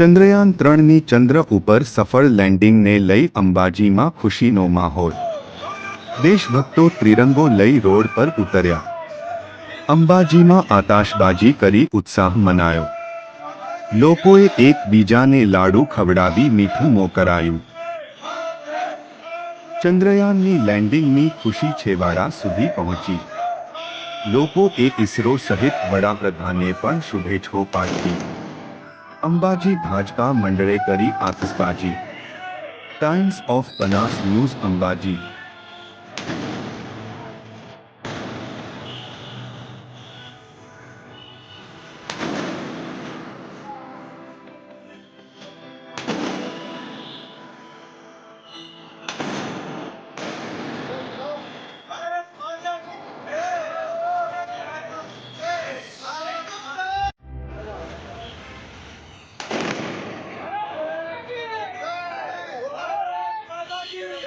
ચંદ્રયાન ત્રણની ચંદ્ર ઉપર સફળ લેન્ડિંગને લઈ અંબાજીમાં ખુશીનો માહોલ. દેશભક્તો ત્રિરંગો લઈ રોડ પર ઉતર્યા. અંબાજીમાં આતાશબાજી કરી ઉત્સાહ મનાયો. લોકોએ એકબીજાને લાડુ ખવડાવી મીઠું મોકરાયું. ચંદ્રયાનની લેન્ડિંગની ખુશી છેવાડા સુધી પહોંચી. લોકો એ ઇસરો સહિત વડાપ્રધાને પણ શુભેચ્છો પાઠવી. અંબાજી ભાજપા મંડળે કરી આતશબાજી. Times of Banas news Ambaji. Thank you.